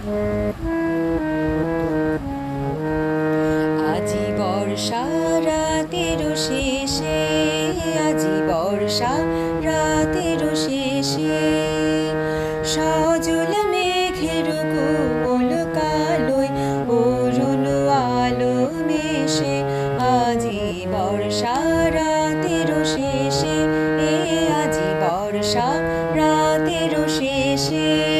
আজি বর্ষা রাতের শেষে আজি বর্ষা রাতের শেষে, সজল মেঘের কোমল কালোয়, অরুণ আলো মেশে আজি বর্ষা রাতের শেষে, এ আজি বর্ষা রাতের শেষে।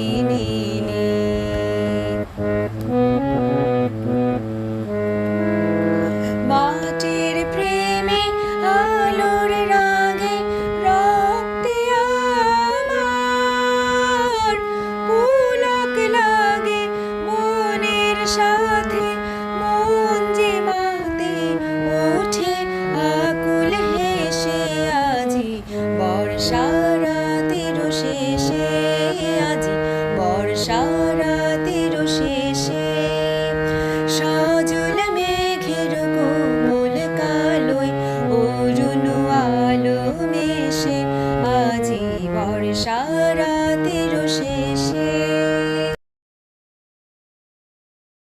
শেষে আজি বর্ষা রাতের শেষে। সজল মেঘের কোমল কালোয় অরুণ আলো মেশে। আজি বর্ষা রাতের শেষে